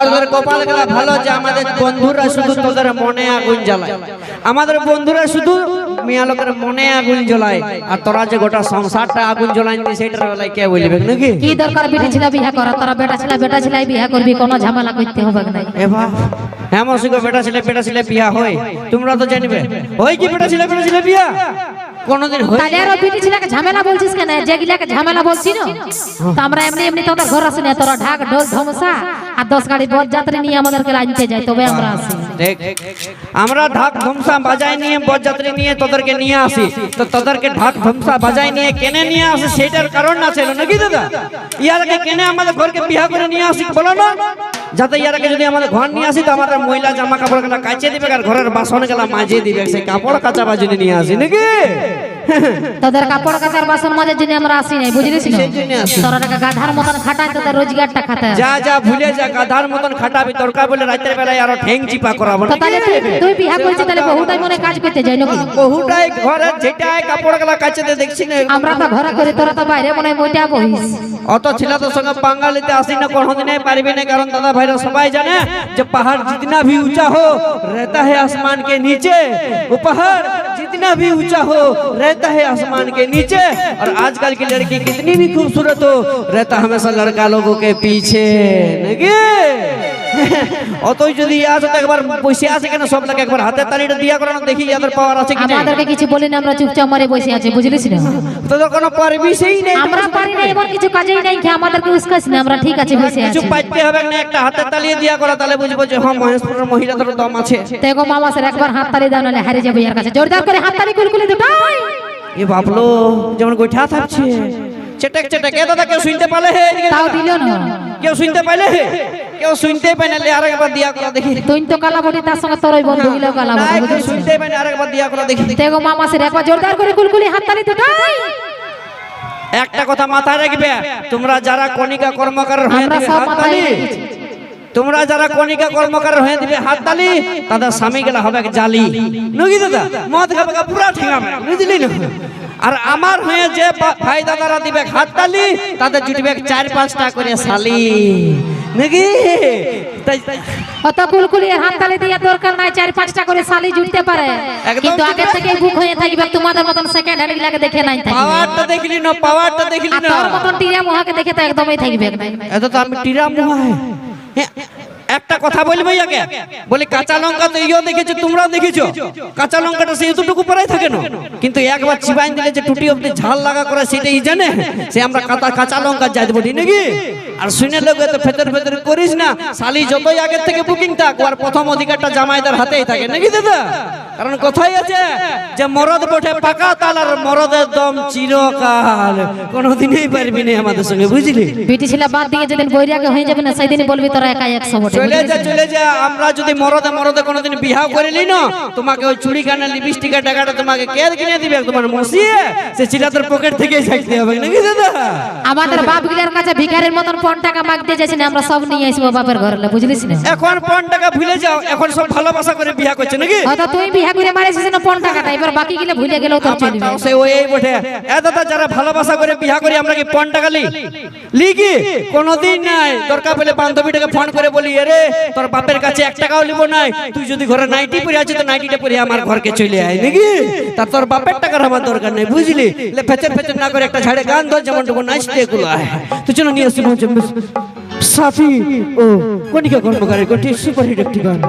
তোদের কপাল গেলা ভালো যে আমাদের বন্ধুরা শুধু তোদের মনে আগুন জ্বালায়। আমাদের বন্ধুরা শুধু মিয়া লোকের মনে আগুন জ্বলায়। আর তোরা যে গোটা সংসারটা আগুন জ্বলাই সেটার বেলায় কে বলবে নাকি? কি দরকার বেটা ছেলে বিয়া করা তোরা বেটা ছেলে বেটা ছেলে বিয়া করবি কোনো ঝামেলা করতে হবে না। হ্যাঁ মসিক বেটা ছেলে বেটা ছেলে বিয়া হয়। তোমরা তো জানবে। হয় কি বেটা ছেলে বেটা ছেলে বিয়া? কোনোদিন হয় তাহলে আর ঝামেলা বলছিস কেন? যে গিলাকে ঝামেলা বলছি না? তো আমরা এমনি এমনি তোদের ঘর আসি না? তোরা ঢাক ঢোল ধমসা আর দশ গাড়ি বর যাত্রী নিয়ে আমাদেরকে আনতে যাই তবে আমরা আসি দেখ আমরা ঢাক ধমসা বাজাই নিয়ে বরযাত্রী নিয়ে তোদেরকে নিয়ে আসি। তো তোদেরকে ঢাক ধমসা বাজাই নিয়ে কেনে নিয়ে আসি? সেটার কারণ না ছিল নাকি দাদা? ইয়ারকে কেনে আমাদের ঘরকে বিয়া করে নিয়ে আসি বলো না? যাতে ইয়ারকে যদি আমাদের ঘর নিয়ে আসি তো আমাদের মহিলা জামা কাপড়গুলা কাচে দিবে আর ঘরের বাসনগুলা মাজে দিবে সেই কাপড় কাচা বাজুনি নিয়ে আসি নাকি? তোদের কাপড় কাচার বাসন মাঝে জন্য আমরা আসি নাই বুঝলিস না সেই জন্য আসি। তোরা টাকা গাধার মতন খাটাই তোদের রোজগারটা খাতে হবে। যা যা ভুলে যা গাধার মতন খাটাবি দরকার বলে রাতের বেলায় আরো ঠেং চিপা করাবো তো তাহলে তুই তুই বিয়া করছিস তাহলে বহুটাই মনে কাজ করতে যাই নাকি বহুটাই ঘরে যেটাই কাপড় গুলা কাচে দিয়ে দেখছি না আমরা তো ঘরে করি তোরা তো বাইরে মনে হয় মইটা বহিস অত ছেলেদের সঙ্গে পাঙ্গালিতে আসি না কোনোদিনে পারবি না কারণ দাদা ভাইরা সবাই জানে যে पहाड़ जितना भी ऊंचा हो रहता है आसमान के नीचे वो पहाड़ जितना भी ऊँचा हो, रहता है आसमान के नीचे। और आजकल की लड़की कितनी भी खूबसूरत हो, रहता हमेशा लड़का लोगों के पीछे। নাকি অতই যদি আসে তো একবার বসে আসে কেন সব লাগে একবার হাতে তালিটা দিয়া করে না দেখি ইয়াদের পাওয়ার আছে কি আমাদেরকে কিছু বলি না আমরা চুপচাপ মারে বসে আছি বুঝলিস না? তোদের কোনো পারমিশনই নেই। আমরা পারি না এমন কিছু কাজেই নাই কি আমাদেরকে উস্কাস না আমরা ঠিক আছে বসে কিছু পাইতে হবে না একটা হাতে তালিয়ে দিয়া করা তাহলে বুঝব যে হ্যাঁ মহেশপুরের মহিলাদের দম আছে। দেখো মামা স্যার একবার হাত তালি দাও হারিয়ে যাবে এর কাছে। জোরদার করে হাত তালি কুলকুলি দুটাই এ বাবলো যেমন গোইঠা থাকছে। চেটেক চেটেক এ দাদা কেউ শুনতে পালে হে। তাও দিল না। কেউ শুনতে পাইলে? কেউ শুনতে পাই না আরেকবার দিয়া করা দেখি। তুই তো কালা বটি তার সঙ্গে তোর বন্ধু গুলো কালা বটি শুনতে পাই না আরেকবার দিয়া করা দেখি। দেখো মামা স্যার একবার জোরদার করে কুলকুলি হাত তালি দুটাই। একটা কথা মাথায় রাখবে তোমরা যারা কণিকা কর্মকার হয়ে আমরা দিবে সব মাথায় তালি। তোমরা যারা কণিকা কর্মকার হয়ে দিবে হাত তালি তাদের স্বামী গেলা হবে এক জালি। নগি দাদা মদ খাবে পুরা ঠেঙাবে বুঝলি না? আর আমার হয়ে যে ভাই দাদারা দিবে হাত তালি তাদের জুটবে চার পাঁচটা করে শালি। নাকি? অত কুলকুলি দিয়ে দরকার নাই চার পাঁচটা করে শালি জুটতে পারে। কিন্তু আগে। থেকে বুক হয়ে থাকবে তোমাদের মতন সেকেন্ড হ্যান্ড গুলাকে দেখে নাই থাকবে। পাওয়ারটা দেখলি না পাওয়ারটা দেখলি না। তোর মতন টিয়া মহাকে দেখে তো একদমই থাকবে। না। তো আমি টিরা একটা কথা বলব আগে? বলি, কাঁচা লঙ্কা তো ইও দেখেছ, তোমরাও দেখেছ? কাঁচা লঙ্কাটা সেই এতটুকু পরাই থাকে না। কিন্তু একবার চিবাইন দিলে যে টুটি অব্দি ঝাল লাগা করে, সেটাই জানে? সে আমরা কাঁচা কাঁচা লঙ্কা যাই বলি নাকি? আর শুনে লোক এত ফেতর ফেতর করিস না, শালি যতই আগের থেকে বুকিং থাক আর প্রথম অধিকারটা জামাইদার হাতেই থাকে, নাকি দাদা? কারণ কোথায় আছে যে মরদ বটে পাকা তাল আর মরদের দম চিরকাল। কোনোদিনই পারবি না আমাদের সঙ্গে বুঝলি? বিটি ছেলে বাদ দিয়ে যেদিন বৈরাগে হয়ে যাবে না সেদিনই বলবি তোরা একা একশো বটে চলে যা চলে যা। আমরা যদি মরদে মরদে কোনোদিন বিহাও করে নি না তোমাকে ওই চুড়ি কানা লিপস্টিকের টাকাটা তোমাকে কে কিনে দিবে? তোমার মসিয়ে সে চিলাতের পকেট থেকেই থাকতে হবে নাকি দাদা? আমাদের বাপ গিলার কাছে ভিখারির মতন পন টাকা মাগতে যাচ্ছি না আমরা সব নিয়ে আসব বাপের ঘরে বুঝলিস না? এখন পন টাকা ভুলে যাও এখন সব ভালোবাসা করে বিয়া করছে নাকি? তুই বিহা করে মারিছিস না পন টাকাটা এবার বাকি গিলে ভুলে চলবে। আমারটাও সে ওই বটে। এ দাদা যারা ভালোবাসা করে বিয়া করি আমরা কি পন টাকা লি? লি কি? কোনোদিন নাই। দরকার পেলে বান্ধবীটাকে ফোন করে বলি আরে তোর বাপের কাছে এক টাকাও লিব নাই। তুই যদি ঘরে নাইটি পরে আছিস তো নাইটিটা পরে আমার ঘরকে চলে আয় নাকি তা তোর বাপের টাকার আমার দরকার নেই বুঝলি? লে ফেচর ফেচর না করে একটা ঝাড়ে গান ধর যেমন টুকু নাচতে গুলো আয়। তুই চলো নিয়ে আসি সাফি ও কনিকা কর্মকারের কোটি সুপার হিট একটি গান।